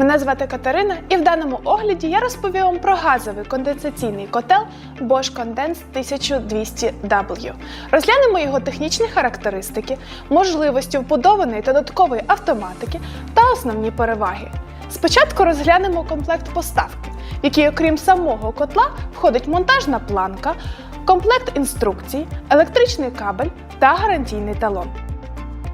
Мене звати Катерина, і в даному огляді я розповім вам про газовий конденсаційний котел Bosch Condense 1200W. Розглянемо його технічні характеристики, можливості вбудованої та додаткової автоматики та основні переваги. Спочатку розглянемо комплект поставки, в який, окрім самого котла, входить монтажна планка, комплект інструкцій, електричний кабель та гарантійний талон.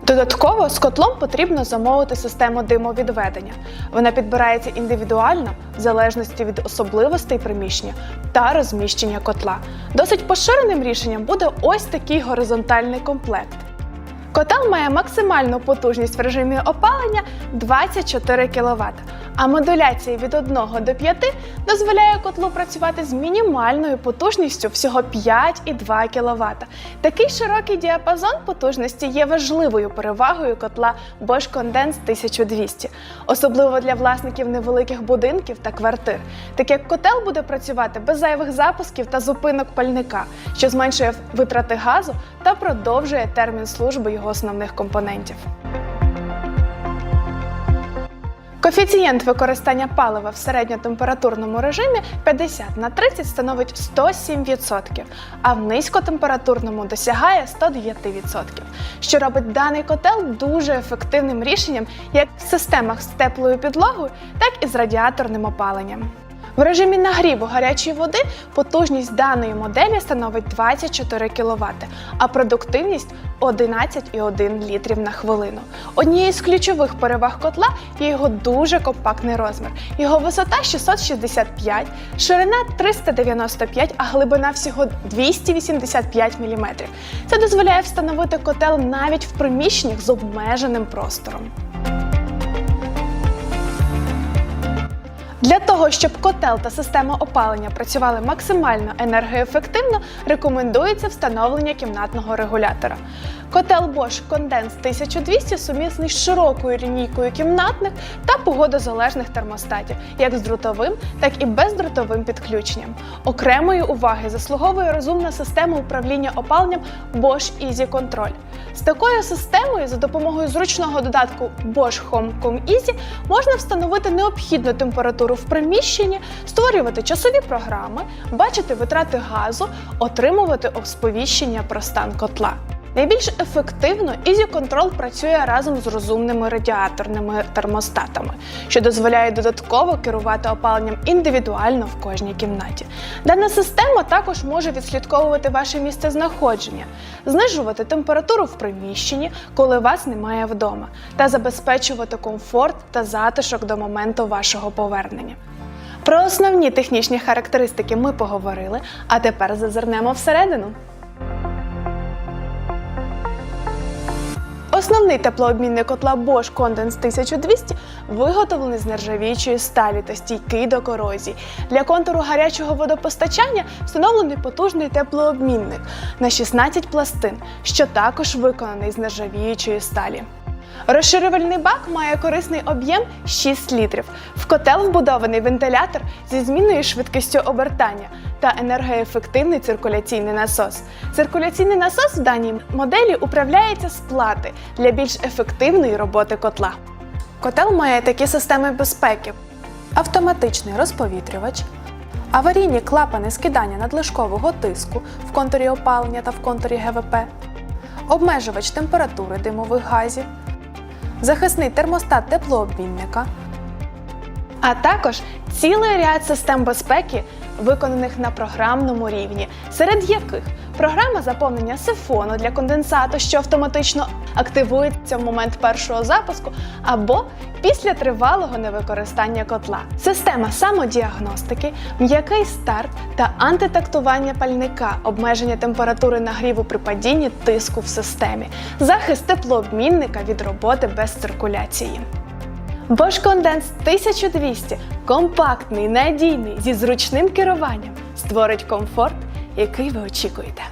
Додатково з котлом потрібно замовити систему димовідведення. Вона підбирається індивідуально в залежності від особливостей приміщення та розміщення котла. Досить поширеним рішенням буде ось такий горизонтальний комплект. Котел має максимальну потужність в режимі опалення 24 кВт, а модуляція від 1 до 5 дозволяє котлу працювати з мінімальною потужністю всього 5,2 кВт. Такий широкий діапазон потужності є важливою перевагою котла Bosch Condense 1200, особливо для власників невеликих будинків та квартир, так як котел буде працювати без зайвих запусків та зупинок пальника, що зменшує витрати газу та продовжує термін служби його основних компонентів. Коефіцієнт використання палива в середньотемпературному режимі 50 на 30 становить 107%, а в низькотемпературному досягає 109%, що робить даний котел дуже ефективним рішенням як в системах з теплою підлогою, так і з радіаторним опаленням. В режимі нагріву гарячої води потужність даної моделі становить 24 кВт, а продуктивність 11,1 літрів на хвилину. Однією з ключових переваг котла є його дуже компактний розмір. Його висота 665, ширина 395, а глибина всього 285 мм. Це дозволяє встановити котел навіть в приміщеннях з обмеженим простором. Для того, щоб котел та система опалення працювали максимально енергоефективно, рекомендується встановлення кімнатного регулятора. Котел Bosch Condense 1200 сумісний з широкою лінійкою кімнатних та погодозалежних термостатів, як з дротовим, так і бездротовим підключенням. Окремої уваги заслуговує розумна система управління опаленням Bosch Easy Control. З такою системою за допомогою зручного додатку Bosch Home.com Easy можна встановити необхідну температуру в приміщенні, створювати часові програми, бачити витрати газу, отримувати сповіщення про стан котла. Найбільш ефективно Easy працює разом з розумними радіаторними термостатами, що дозволяє додатково керувати опаленням індивідуально в кожній кімнаті. Дана система також може відслідковувати ваше місце знаходження, знижувати температуру в приміщенні, коли вас немає вдома, та забезпечувати комфорт та затишок до моменту вашого повернення. Про основні технічні характеристики ми поговорили, а тепер зазирнемо всередину. Основний теплообмінник котла Bosch Condens 1200 виготовлений з нержавіючої сталі та стійкий до корозії. Для контуру гарячого водопостачання встановлений потужний теплообмінник на 16 пластин, що також виконаний з нержавіючої сталі. Розширювальний бак має корисний об'єм 6 літрів. В котел вбудований вентилятор зі змінною швидкістю обертання та енергоефективний циркуляційний насос. Циркуляційний насос в даній моделі управляється з плати для більш ефективної роботи котла. Котел має такі системи безпеки: автоматичний розповітрювач, аварійні клапани скидання надлишкового тиску в контурі опалення та в контурі ГВП, обмежувач температури димових газів захисний термостат теплообмінника, а також цілий ряд систем безпеки, виконаних на програмному рівні, серед яких програма заповнення сифону для конденсату, що автоматично активується в момент першого запуску, або після тривалого невикористання котла, система самодіагностики, м'який старт та антитактування пальника, обмеження температури нагріву при падінні тиску в системі, захист теплообмінника від роботи без циркуляції. Bosch Condense 1200 компактний, надійний, зі зручним керуванням створить комфорт, який ви очікуєте.